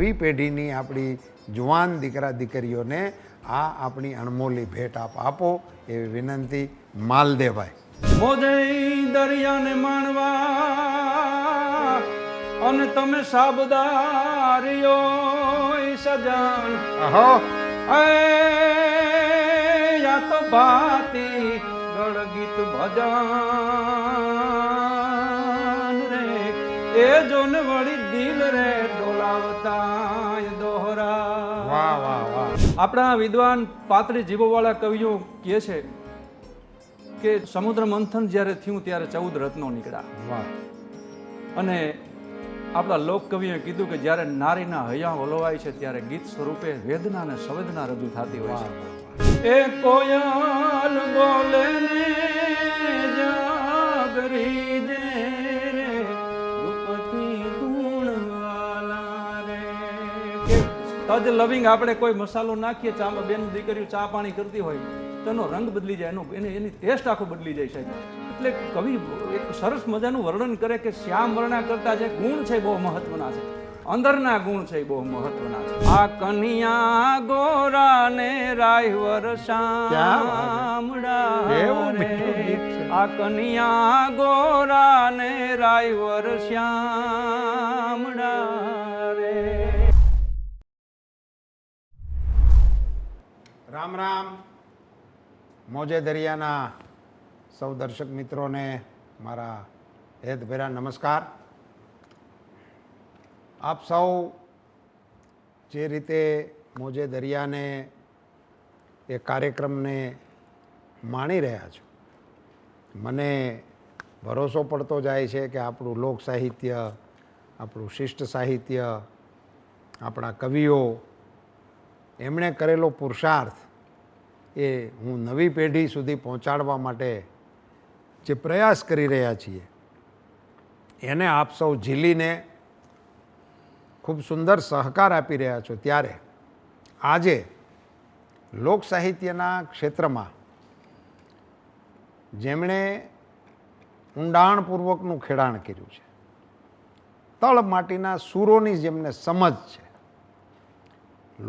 નવી પેઢીની આપણી જુવાન દીકરા દીકરીઓને આ આપણી અણમોલી ભેટ આપ આપો એવી વિનંતી માલદેભાઈ મોજે દરિયાને માણવા અને તમે સાબદારીઓ સજાણ અહો. એ યા તો ભાતી ગળગીત ભજન. આપણા વિદ્વાન પાતળી જીવોવાળા કવિઓ કહે છે કે સમુદ્ર મંથન જ્યારે થયું ત્યારે ચૌદ રત્નો નીકળ્યા. અને આપણા લોક કવિએ કીધું કે જ્યારે નારીના હૈયા ઓલવાય છે ત્યારે ગીત સ્વરૂપે વેદના અને સંવેદના રજૂ થતી હોય છે. એ કોયલ બોલે જાગરી. તજ લવિંગ આપણે કોઈ મસાલો નાખીએ ચામાં બેન દીકરીઓ ચા પાણી કરતી હોય તો એનો રંગ બદલી જાય એનો એની એની ટેસ્ટ આખો બદલી જાય છે એટલે કવિ એક સરસ મજાનું વર્ણન કરે કે શ્યામ વર્ણા કરતા જે ગુણ છે બહુ મહત્વના છે. અંદરના ગુણ છે બહુ મહત્વના છે. આ કન્યા ગોરા ને રાયવર શ્યામડા. આ કનિયા ગોરા ને રાયવર શ્યામડા રામ રામ. મોજે દરિયાના સૌ દર્શક મિત્રોને મારા હેતભેરા નમસ્કાર. આપ સૌ જે રીતે મોજે દરિયાને એ કાર્યક્રમને માણી રહ્યા છો, મને ભરોસો પડતો જાય છે કે આપણું લોક સાહિત્ય, આપણું શિષ્ટ સાહિત્ય, આપણા કવિઓ, એમણે કરેલો પુરુષાર્થ એ હું નવી પેઢી સુધી પહોંચાડવા માટે જે પ્રયાસ કરી રહ્યા છીએ, એને આપ સૌ ઝીલીને ખૂબ સુંદર સહકાર આપી રહ્યા છો. ત્યારે આજે લોક સાહિત્યના ક્ષેત્રમાં જેમણે ઊંડાણપૂર્વકનું ખેડાણ કર્યું છે, તળ માટીના સૂરોની જેમને સમજ છે,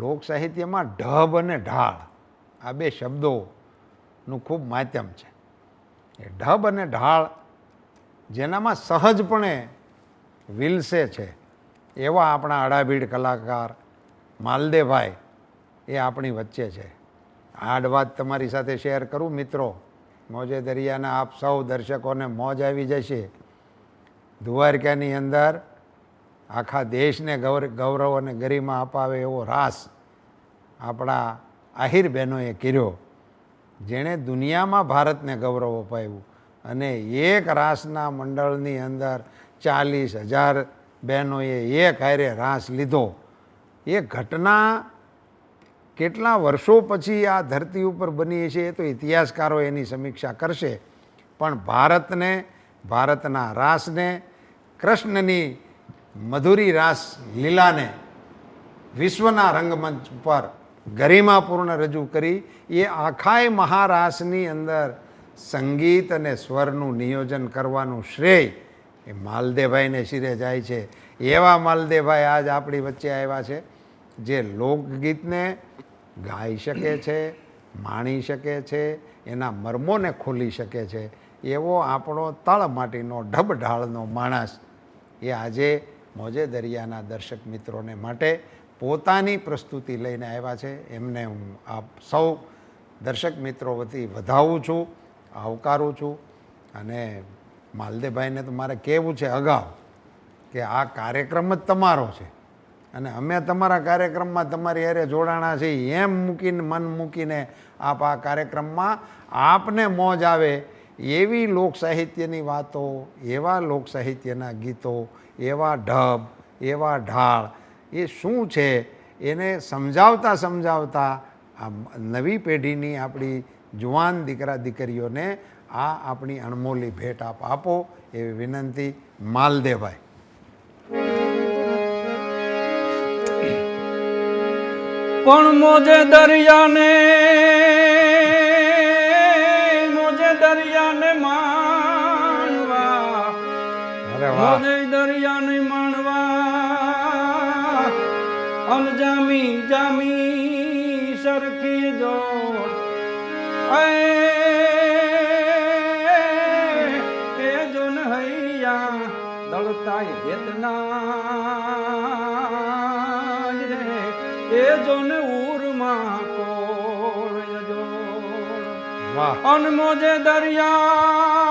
લોક સાહિત્યમાં ઢબ અને ઢાળ આ બે શબ્દોનું ખૂબ માધ્યમ છે. એ ઢબ અને ઢાળ જેનામાં સહજપણે વિલસે છે એવા આપણા અડાભીડ કલાકાર માલદેભાઈ એ આપણી વચ્ચે છે. આડ વાત તમારી સાથે શેર કરું મિત્રો. મોજે દરિયાના આપ સૌ દર્શકોને મોજ આવી જશે. દ્વારકાની અંદર આખા દેશને ગૌર ગૌરવ અને ગરિમા અપાવે એવો રાસ આપણા આહિર બહેનોએ કર્યો. જેણે દુનિયામાં ભારતને ગૌરવ અપાવ્યું અને એક રાસના મંડળની અંદર ચાલીસ હજાર બહેનોએ એક હારે રાસ લીધો. એ ઘટના કેટલા વર્ષો પછી આ ધરતી ઉપર બની છે એ તો ઇતિહાસકારો એની સમીક્ષા કરશે. પણ ભારતને, ભારતના રાસને, કૃષ્ણની મધુરી રાસ લીલાને વિશ્વના રંગમંચ પર ગરિમાપૂર્ણ રજૂ કરી, એ આખાય મહારાસની અંદર સંગીત અને સ્વરનું નિયોજન કરવાનું શ્રેય એ માલદેભાઈને શિરે જાય છે. એવા માલદેભાઈ આજ આપણી વચ્ચે આવ્યા છે, જે લોકગીતને ગાઈ શકે છે, માણી શકે છે, એના મર્મોને ખોલી શકે છે. એવો આપણો તળમાટીનો ઢબઢાળનો માણસ એ આજે મોજે દરિયાના દર્શક મિત્રોને માટે પોતાની પ્રસ્તુતિ લઈને આવ્યા છે. એમને હું આપ સૌ દર્શક મિત્રો વતી વધાવું છું, આવકારું છું અને માલદેભાઈને તો મારે કહેવું છે અગાઉ કે આ કાર્યક્રમ જ તમારો છે અને અમે તમારા કાર્યક્રમમાં તમારી હારે જોડાણા છે એમ મૂકીને, મન મૂકીને આપ આ કાર્યક્રમમાં આપને મોજ આવે એવી લોક સાહિત્યની વાતો, એવા લોક સાહિત્યના ગીતો, એવા ઢબ, એવા ઢાળ એ શું છે એને સમજાવતા સમજાવતા આ નવી પેઢીની આપણી જુવાન દીકરા દીકરીઓને આ આપણી અણમોલી ભેટ આપ આપો એવી વિનંતી માલદેભાઈ પણ મોજે દરિયાને મોજે દરિયાને માણવા. અરે મોજે દરિયાને માણવા. જામી જામી સરખી જોડ. એ જોન હૈયા દળતાય વેતના રે એ જોન ઉરમાં કોળ જો વાહ. અન દરિયા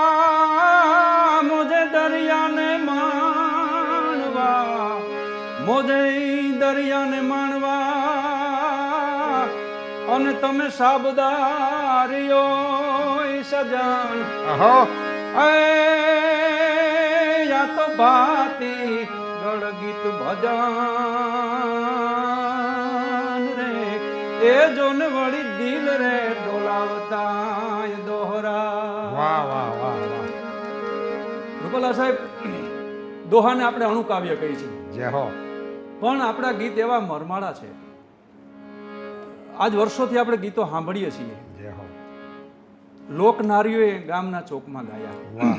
દરિયાને માણવા. અને તમે સાબદારીઓ સજણ યા તો ભાતી ગળ ગીત ભજન રે. એ જોન વળી દિલ રે ડોલાવતા દોહરા. વાહ વાહ વાહ વાહ. રૂપલા સાહેબ દોહાને આપણે અણુકાવ્ય કહી છે. જય હો. પણ આપણા ગીત એવા મરમાળા છે. આજ વર્ષોથી આપણે ગીતો સાંભળીએ છીએ. લોકનારીઓએ ગામના ચોકમાં ગાયા.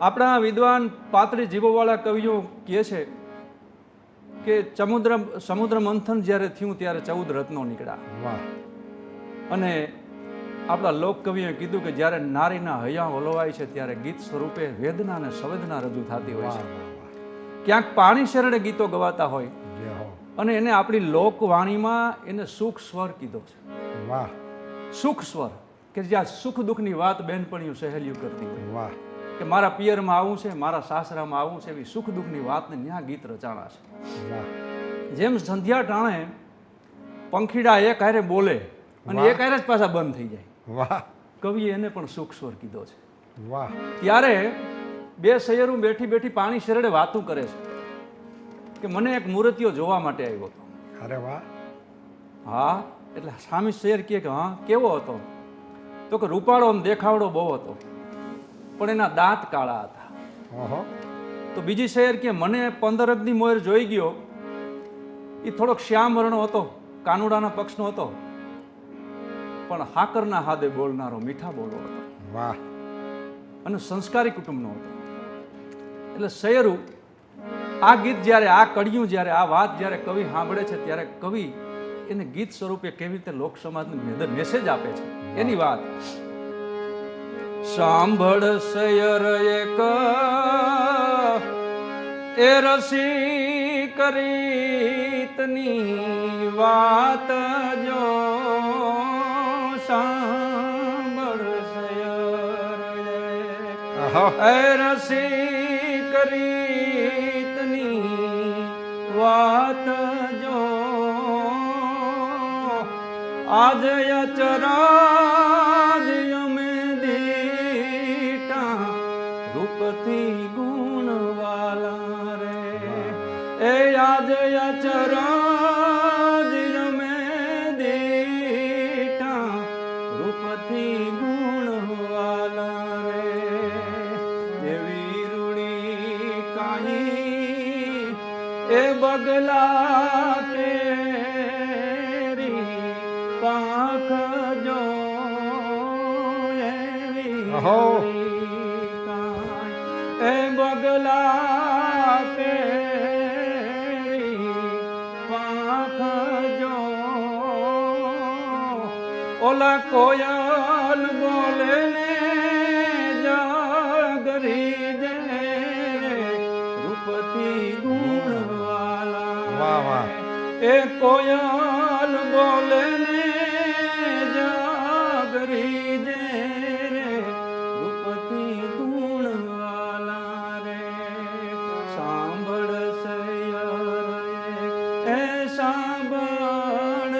આપણા વિદ્વાન પાત્રી જીવોવાળા કવિઓ કહે છે કે સમુદ્ર સમુદ્ર મંથન જ્યારે થયું ત્યારે ચૌદ રત્નો નીકળ્યા. અને આપણા લોક કવિએ કીધું કે જ્યારે નારીના હૈયા ઓલવાય છે ત્યારે ગીત સ્વરૂપે વેદના અને સંવેદના રજૂ થતી હોય છે. ક્યાંક પાણી શરણે ગીતો ગવાતા હોય. અને એને આપણી લોકવાણીમાં એને સુખ સ્વર કીધો છે. વાહ. સુખ સ્વર. કે જ્યાં સુખ દુઃખની વાત બહેનપણીઓ સહેલીઓ કરતી હોય. વાહ. કે મારા પિયરમાં આવું છે મારા સાસરામાં આવું છે એવી સુખ દુઃખની વાતને ત્યાં ગીત રચાણા છે. વાહ. જેમ સંધ્યા ટાણે પંખીડા એક હારે બોલે અને એક હારે જ પાછા બંધ થઈ જાય. વાહ. કવિએ એને પણ સુખ સ્વર કીધો છે. વાહ. ત્યારે બે સૈયરું બેઠી બેઠી પાણી શરડે વાતું કરે છે. કે મને એક મૂર્તિઓ જોવા માટે આવ્યો હતો. અરે વાહ. હા એટલે સામી શેર કહે કે હા કેવો હતો? તો કે રૂપાળો આમ દેખાવડો બહુ હતો. પણ એના દાંત કાળા હતા. તો બીજી શહેર કે મને પંદર અગ્નિ મોર જોઈ ગયો. એ થોડોક શ્યામ વર્ણો હતો કાનુડાના પક્ષનો હતો. પણ હાકરના હાદે બોલનારો મીઠા બોલો હતો. વાહ. અને સંસ્કારી કુટુંબનો હતો. એટલે સૈયરું આ ગીત જ્યારે આ કડિયું જ્યારે આ વાત જ્યારે કવિ સાંભળે છે ત્યારે કવિ એને ગીત સ્વરૂપે કેવી રીતે લોક સમાજને મેસેજ આપે છે? એની વાત. સાંભળ સૈયર એક એ રસી કરીતની વાત જો સાંભળ સૈયર એ રસી કરીતની વાત જો. આજ અચરાજ એ તેરી પાંખ જો કાઈ એ બગલા કેરી પાંખ જો ઓલા કોયલ એ કોયલ બોલે ને જાગરી ગુણવાલા રે. સૈયર એ સાંભળ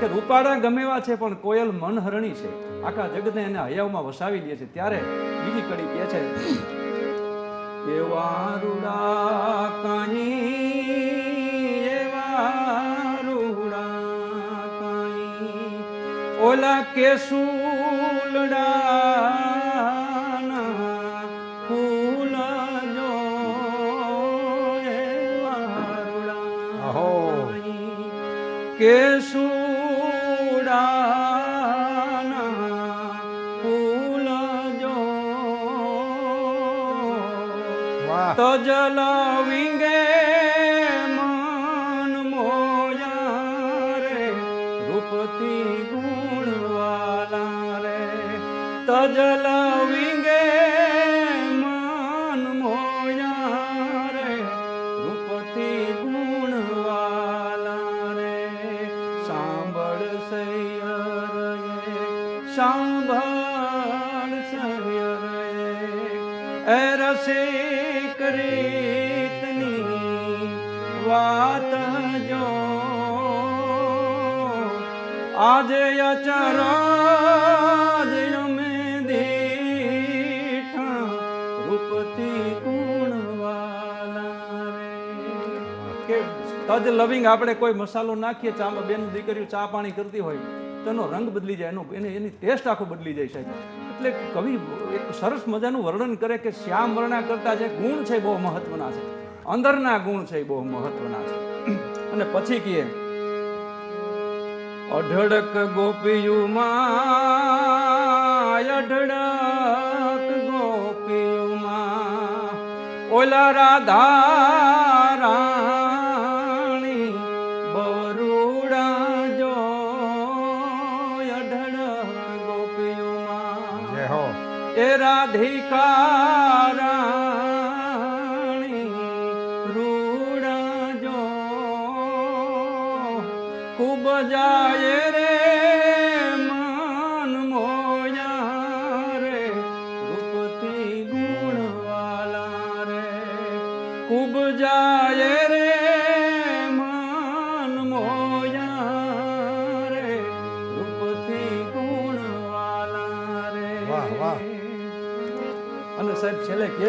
કે રૂપાળા ગમે એવા છે, પણ કોયલ મનહરણી છે. આખા જગતને એને હયાવમાં વસાવી દે છે. ત્યારે બીજી કડી કહે છે એવા રૂડા કાંઈ ઓલા કેસુલડા ફૂલ જો કેસુડા તજલ વિંગે મન મોયા રે રૂપતી તજલ વિંગે મન મોયા રે, રૂપથી ગુણવાલા રે. સાંભળ સૈયર સાંભળ સૈયર એ રસિક કરીતની વાત જો આજે અચરાજ તજ લવિંગ આપણે કોઈ મસાલો નાખીએ ચામાં બેન દીકરીઓ ચા પાણી કરતી હોય, તો એનો રંગ બદલી જાય, એનો એની એની ટેસ્ટ આખો બદલી જાય સાહેબ. એટલે કવિ એક સરસ મજાનું વર્ણન કરે કે શ્યામ વર્ણા કરતા જે ગુણ છે બહુ મહત્વના છે. અંદરના ગુણ છે બહુ મહત્વના છે. અને પછી કહીએ અઢળક ગોપીયુમાં અઢળક ગોપીયુમાં ઓલા રાધા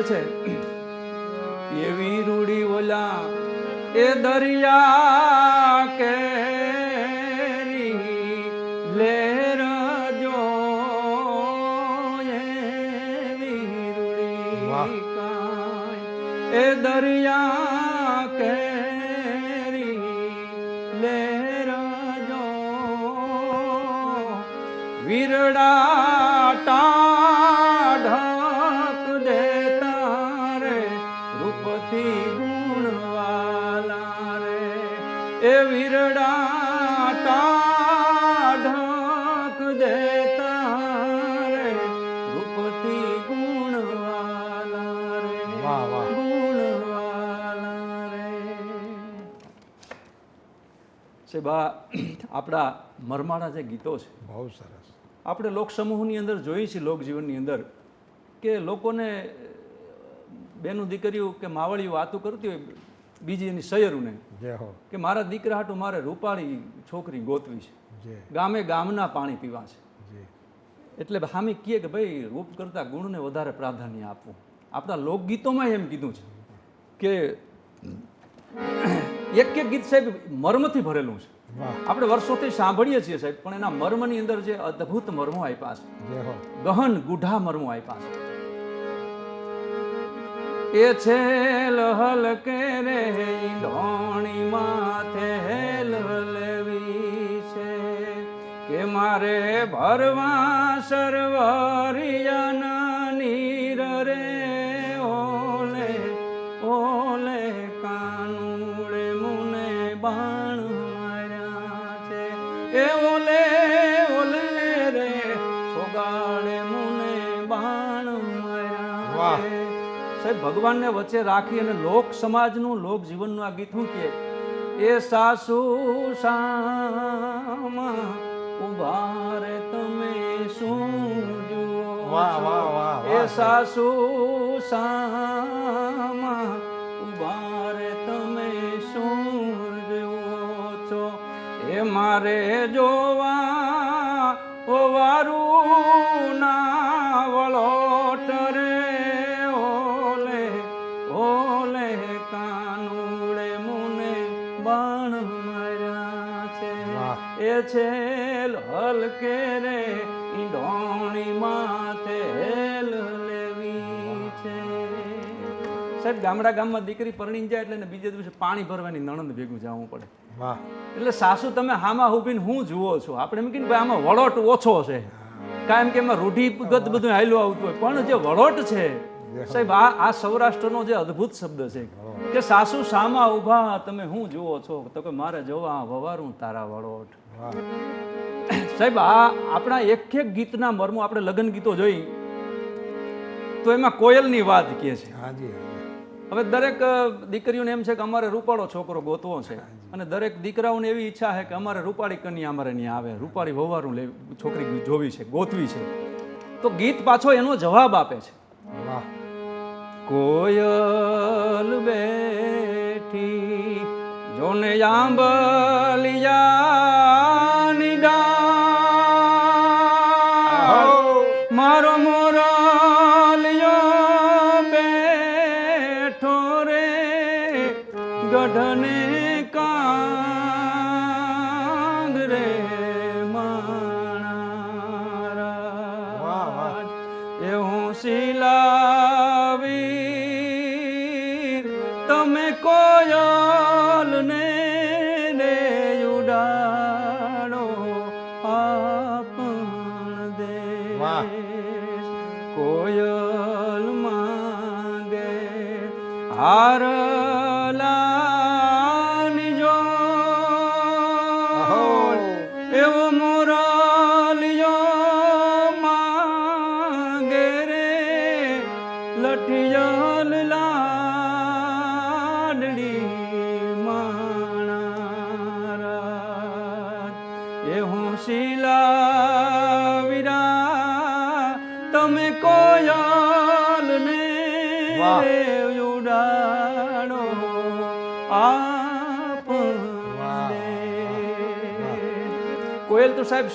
સાહેબ છે એવી રૂડી ઓલા એ દરિયા કેરી છે બા આપણા મરમાળા જે ગીતો છે બહુ સરસ. આપણે લોકસમૂહની અંદર જોઈએ છીએ લોકજીવનની અંદર કે લોકોને બેનું દીકરીઓ કે માવળીઓ વાતો કરતી હોય બીજી એની સયરુને. જે હો. કે મારા દીકરા હાટું મારે રૂપાળી છોકરી ગોતવી છે. ગામે ગામના પાણી પીવા છે. એટલે હામી કહે કે ભાઈ રૂપ કરતાં ગુણને વધારે પ્રાધાન્ય આપવું. આપણા લોકગીતોમાં એમ કીધું છે કે એક એક ગીત સાહેબ મર્મથી ભરેલું છે. આપણે વર્ષોથી સાંભળીએ છીએ સાહેબ પણ એના મર્મની અંદર જે અદ્ભુત મર્મો આપ્યા છે. ગહન ગુઢા મર્મો આપ્યા છે. એ છે લહલ કે રે ઢોણી માથે હેલ લેવી છે. કે મારે ભરવા સરવરિયાના નીર રે ઓલે ઓલે ભગવાનને વચ્ચે રાખી અને લોક સમાજનું લોક જીવનનું આ ગીત શું કહે એ સાસુ સામા ઊભા રે તમે શું જુઓ વાહ? વાહ, વાહ, એ સાસુ સામા ઊભા રે તમે શું જુઓ છો એ મારે જોવા ઓ વારું ના વળોટ રે છે હલ કે રે ઈંડોણી માથે હેલ લેવી છે. સાહેબ ગામડા ગામમાં દીકરી પરણી જાય એટલે બીજે દિવસે પાણી ભરવાની નણંદ ભેગું જવું પડે. એટલે સાસુ તમે હામાં ઊભીને હું જુઓ છો? આપણે એમ કહીએ ભાઈ આમાં વળોટ ઓછો છે. કારણ કે એમાં રૂઢિગત બધું હાલ્યું આવતું હોય. પણ જે વળોટ છે સાહેબ આ આ સૌરાષ્ટ્રનો જે અદ્ભુત શબ્દ છે કે સાસુ સામા ઊભા તમે હું જુઓ છો? તો કે મારે જોવા વવારું તારા વળોટ. સાહેબ આ આપણા એક એક ગીતના મર્મો આપણે લગ્ન ગીતો જોઈ તો એમાં કોયલની વાત કહે છે. હાજી હવે દરેક દીકરીઓને એમ છે કે અમારે રૂપાળો છોકરો ગોતવો છે. અને દરેક દીકરાઓને એવી ઈચ્છા છે કે અમારે રૂપાળી કન્યા અમારે ત્યાં આવે. રૂપાળી વહવારું લે છોકરી જોવી છે ગોતવી છે. તો ગીત પાછો એનો જવાબ આપે છે. કોયલ બેઠી જોને આંબલિયાની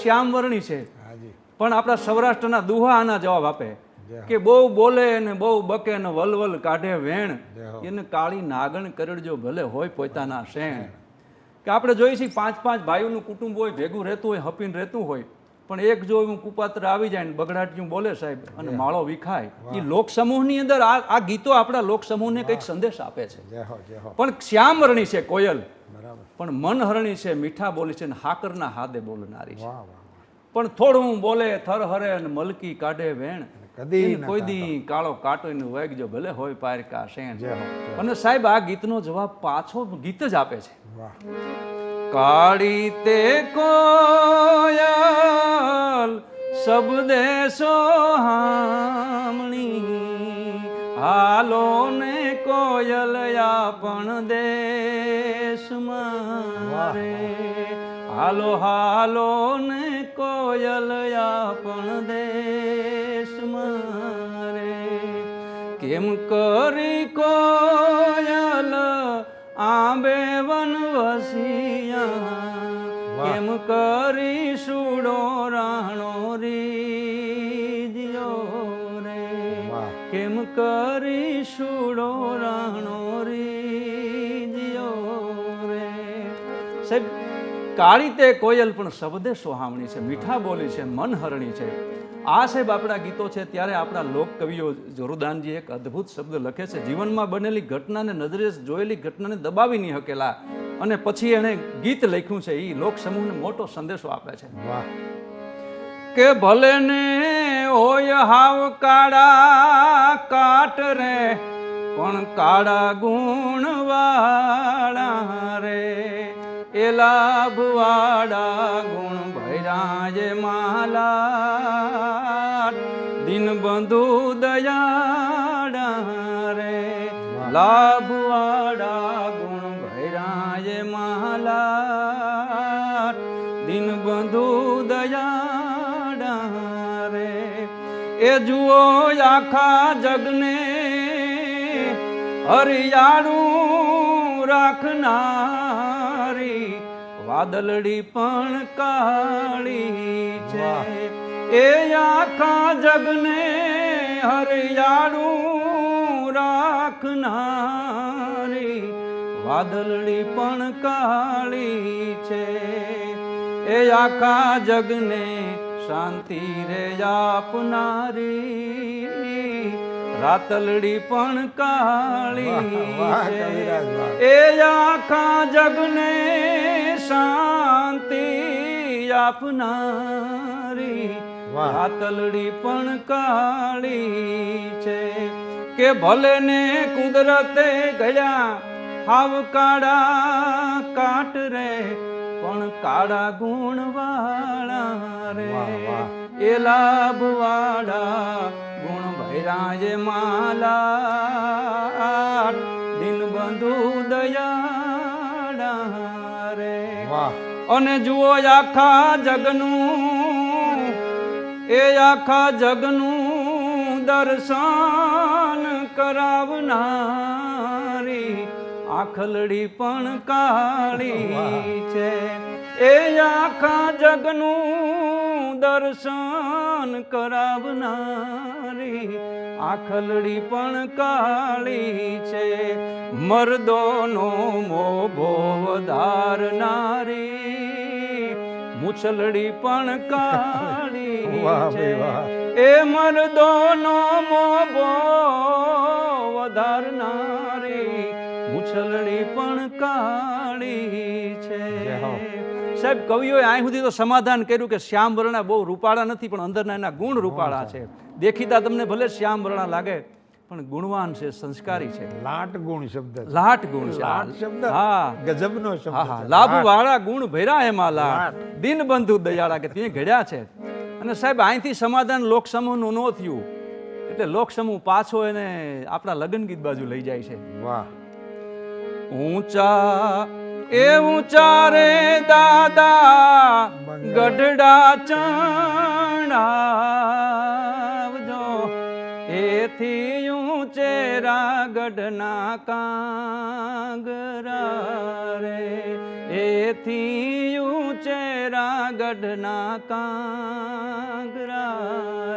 શ્યામ વર્ણી છે. પણ આપણા સૌરાષ્ટ્રના દુહા આના જવાબ આપે. કે બહુ બોલે ને બહુ બકે ને વલવલ કાઢે વેણ એને કાળી નાગણ કરડજો ભલે હોય પોતાના શેણ. કે આપણે જોઈએ છીએ પાંચ પાંચ ભાઈઓનું કુટુંબ હોય ભેગું રહેતું હોય હપીને રહેતું હોય પણ એક જો એવું કુપાત્ર આવી જાય ને બગડાટિયું બોલે સાહેબ અને માળો વિખાય એ લોકસમૂહની અંદર આ આ ગીતો આપણા લોકસમૂહને કંઈક સંદેશ આપે છે. પણ શ્યામરણી છે કોયલ. પણ મનહરણી છે મીઠા બોલી છે અને હાકરના હાદે બોલનારી છે. પણ થોડું બોલે થર હરે અને મલકી કાઢે વેણ. કદી કોઈ દી કાળો કાટોઈને વાગજો ભલે હોય પારકા શેણ. અને સાહેબ આ ગીતનો જવાબ પાછો ગીત જ આપે છે. કાળી તે કોયલ શબ્દે સોહામણી હાલો ને કોયલ આપણ દેશમાં રે. હાલો હાલો ને કોયલ આપણ દેશમાં રે. કેમ કરી કોયલ આંબે વન વસિયા કેમ કરી સુડો કરી સુડો રાણો રે સાહેબ કાળી તે કોયલ પણ શબ્દે સોહામણી છે મીઠા બોલી છે મનહરણી છે. આ સાહેબ આપણા ગીતો છે ત્યારે આપણા લોક કવિઓ જોરુદાનજી એક અદ્ભુત શબ્દ લખે છે જીવનમાં બનેલી ઘટનાને નજરે જોયેલી ઘટનાને દબાવી નહીં હકેલા. અને પછી એણે ગીત લખ્યું છે એ લોક સમૂહને મોટો સંદેશો આપે છે. કે ભલે ને હોય હાવ કાળા કાટ રે, પણ કાળા ગુણ વાળા રે. એ લાભ વાળા ગુણ ભૈરાજે માલા દિન બંધુ દયાળા રે. લાભ એ જુઓ આખા જગને હરિયાળું રાખનારી વાદળડી પણ કાળી છે. એ આખા જગને હરિયાળું રાખનારી વાદળડી પણ કાળી છે. એ આખા જગને શાંતિ રે આપનારી. રાતલડી પણ કાળી છે. એ આખા જગને શાંતિ આપનારી. રાતલડી પણ કાળી છે. કે ભલે ને કુદરતે ગયા હાવ કાળા કાટ રે. પણ કાળા ગુણ વાળા રે. એ લાભ વાળા ગુણ ભૈરાજ માલા. દિન બંધુ દયાળા રે. અને જુઓ આખા જગનું એ આખા જગનું દર્શન કરાવનારી આખલડી પણ કાળી છે. એ આખા જગનું દર્શન કરાવનારી આખલડી પણ કાળી છે. મરદોનો મોભો વધારનારી મુછલડી પણ કાળી છે. એ મરદોનો મોભો વધારનારી મુછલડી પણ કાળી છે. સાહેબ કવિઓએ અહીં સુધી તો સમાધાન કર્યું કે શ્યામ વર્ણા બહુ રૂપાળા નથી પણ અંદરના એના ગુણ રૂપાળા છે. દેખીતા તમને ભલે શ્યામ વર્ણા લાગે પણ ગુણવાન છે સંસ્કારી છે. લાટ ગુણ શબ્દ લાટ ગુણ છે. લાટ શબ્દ? હા. ગજબનો શબ્દ હા લાભ વાળા ગુણ ભર્યા એમાં લાટ લાટ. દિન બંધુ દયાળા કે તે ઘડ્યા છે. અને સાહેબ અહીંથી સમાધાન લોકસમૂહનું ન થયું. એટલે લોકસમૂહ પાછો એને આપણા લગ્ન ગીત બાજુ લઈ જાય છે. વાહ. ઊંચા એ ઊંચા રે દાદા ગઢડા ચણાવજો. એથી ઊંચેરા ગઢના કાંગરા રે. એથી ઊંચેરા ગઢના કાંગરા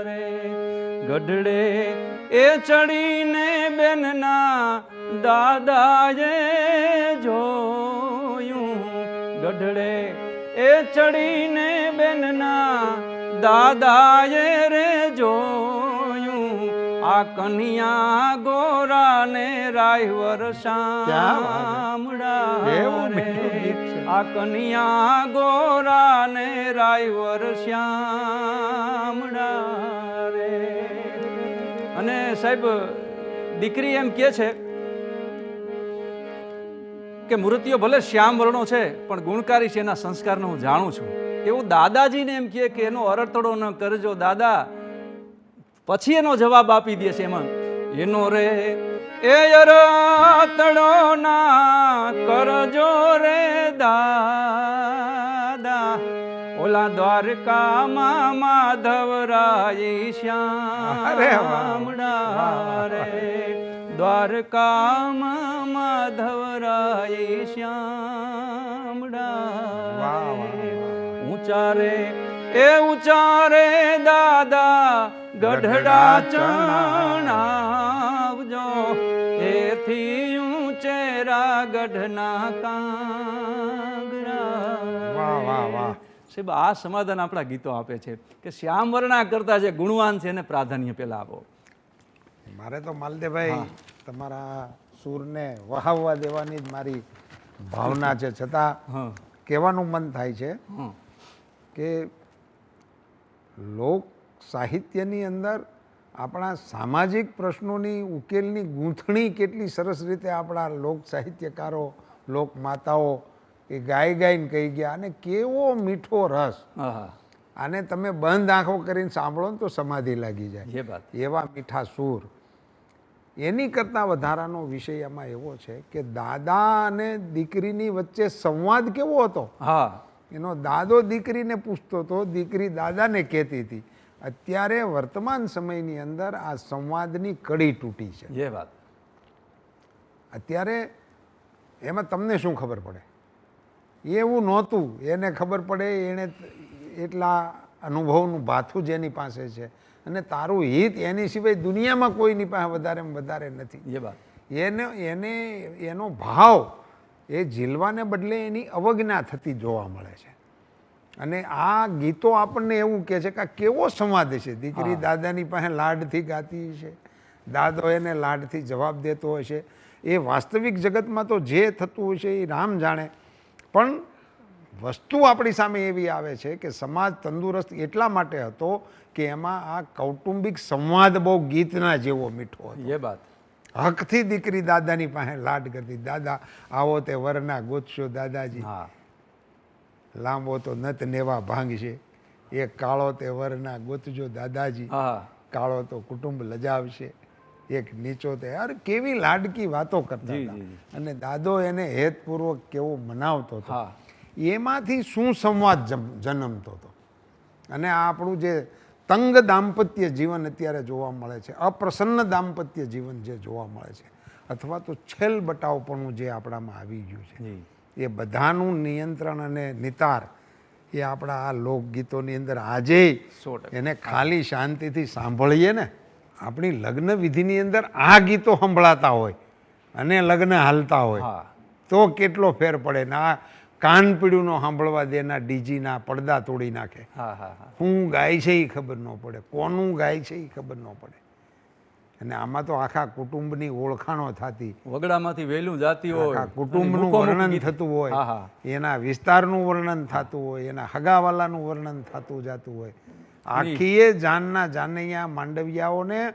રે. ગઢડે એ ચડીને બેનના દાદાએ જોયું. ગઢડે એ ચડીને બેનના દાદાએ રે જોયું. આ કન્યા ગોરાને રાયવર શામડા. આ કન્યા ગોરાને રાયવર શ્યામડા રે. અને સાહેબ, દીકરી એમ કે છે કે મૂર્તિઓ ભલે શ્યામ વર્ણો છે, પણ ગુણકારી છે એના સંસ્કારને હું જાણું છું. એવું દાદાજીને એમ કહે કે એનો અરતડો ન કરજો, દાદા. પછી એનો જવાબ આપી દે છે એમાં. એનો રે, એ અરતડો ના કરજો રે દાદા ઓલા દ્વારકામાં માધવ રાય. શ્યામડા રે દ્વારકામાં માધવરાય શ્યામડા વાહ, વાહ, રે. વાહ. ઊંચા રે એ ઊંચા રે દાદા ગઢડા ચણાવજો એથી ઊંચેરા ગઢના વાહ સાહેબ આ સમાધાન આપણા ગીતો આપે છે કે શ્યામ વર્ણા કરતા જે ગુણવાન છે એને પ્રાધાન્ય પેલા આપો. મારે તો માલદેભાઈ તમારા સૂરને વહાવવા દેવાની જ મારી ભાવના છે. છતાં કહેવાનું મન થાય છે. કે લોક સાહિત્યની અંદર આપણા સામાજિક પ્રશ્નોની ઉકેલની ગૂંથણી કેટલી સરસ રીતે આપણા લોક સાહિત્યકારો લોક માતાઓ એ ગાઈ ગાઈને કહી ગયા અને કેવો મીઠો રસ. આને તમે બંધ આંખો કરીને સાંભળો ને તો સમાધિ લાગી જાય. એવા મીઠા સૂર. એની કરતાં વધારાનો વિષય એમાં એવો છે કે દાદા અને દીકરીની વચ્ચે સંવાદ કેવો હતો? હા. એનો દાદો દીકરીને પૂછતો હતો દીકરી દાદાને કહેતી હતી અત્યારે વર્તમાન સમયની અંદર આ સંવાદની કડી તૂટી છે. એ વાત. અત્યારે એમાં તમને શું ખબર પડે? એવું નહોતું. એને ખબર પડે એણે એટલા અનુભવનું ભાથું જ એની પાસે છે. અને તારું હિત એની સિવાય દુનિયામાં કોઈની પાસે વધારે વધારે નથી. એ વાત. એને એને એનો ભાવ એ ઝીલવાને બદલે એની અવજ્ઞા થતી જોવા મળે છે. અને આ ગીતો આપણને એવું કહે છે કે આ કેવો સંવાદ છે. દીકરી દાદાની પાસે લાડથી ગાતી છે દાદો એને લાડથી જવાબ દેતો હશે. એ વાસ્તવિક જગતમાં તો જે થતું હશે એ રામ જાણે પણ વસ્તુ આપણી સામે એવી આવે છે કે સમાજ તંદુરસ્ત એટલા માટે હતો કે એમાં આ કૌટુંબિક સંવાદ બહુ ગીતના જેવો મીઠો હતો. એ વાત. હકથી દીકરી દાદાની પાસે લાડ કરતી. દાદા આવો તે વરના ગોતશો દાદાજી. હા. લાંબો તો નત નેવા ભાંગ છે એક કાળો તે વરના ગોતજો દાદાજી. હા. કાળો તો કુટુંબ લજાવશે. એક નીચો તે. અરે કેવી લાડકી વાતો કરતા હતા. અને દાદો એને હેતપૂર્વક કેવો મનાવતો હતો. એમાંથી શું સંવાદ જન્મતો હતો? અને આ આપણું જે તંગ દાંપત્ય જીવન અત્યારે જોવા મળે છે અપ્રસન્ન દાંપત્ય જીવન જે જોવા મળે છે અથવા તો છેલ બટાવપણું જે આપણામાં આવી ગયું છે એ બધાનું નિયંત્રણ અને નિતાર એ આપણા આ લોકગીતોની અંદર આજે એને ખાલી શાંતિથી સાંભળીએ ને આપણી લગ્ન વિધિની અંદર આ ગીતો સંભળાતા હોય અને લગ્ન હાલતા હોય તો કેટલો ફેર પડે ને આ કાનપીડુંનો સાંભળવા દેના ડીજીના પડદા તોડી નાખે. હા ગાય છે એ ખબર ન પડે. કોનું ગાય છે એ ખબર ન પડે. અને આમાં તો આખા કુટુંબની ઓળખાણો થતી. વગડામાંથી વહેલું જાતી હોય. કુટુંબનું વર્ણન થતું હોય. એના વિસ્તારનું વર્ણન થતું હોય. એના હગાવાલાનું વર્ણન થતું જાતું હોય. આખીએ જાનના જાનૈયા માંડવિયાઓને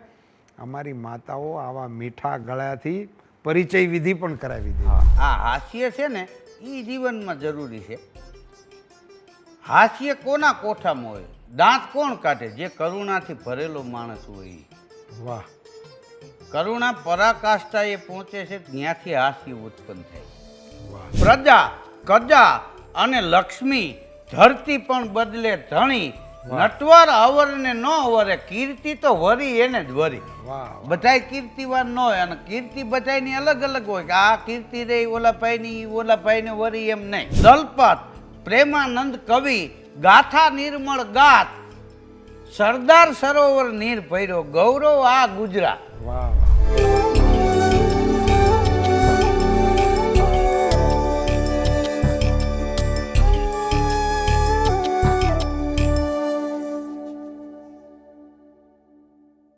અમારી માતાઓ આવા મીઠા ગળાથી પરિચય વિધિ પણ કરાવી દે આ હાસ્ય છે ને એ જીવનમાં જરૂરી છે. હાસ્ય કોના કોઠામાં હોય? દાંત કોણ કાઢે? જે કરુણાથી ભરેલો માણસ હોય વાહ. કરુણા પરાકાષ્ઠાએ પહોંચે છે ત્યાંથી હાસ્ય ઉત્પન્ન થાય. વાહ. પ્રજા કજા અને લક્ષ્મી ધરતી પણ બદલે ધણી નટવર અવરને ન અવરે કીર્તિ તો વરી એને જ વરી. બધાય કીર્તિવાન ન હોય અને કીર્તિ બધાયની અલગ અલગ હોય કે આ કીર્તિ રે ઓલા ભાઈની ઓલા ભાઈને વરી એમ નહીં. દલપત પ્રેમાનંદ કવિ ગાથા નિર્મળ ગાત સરદાર સરોવર નીર ભૈરો ગૌરવ આ ગુજરાત. વાહ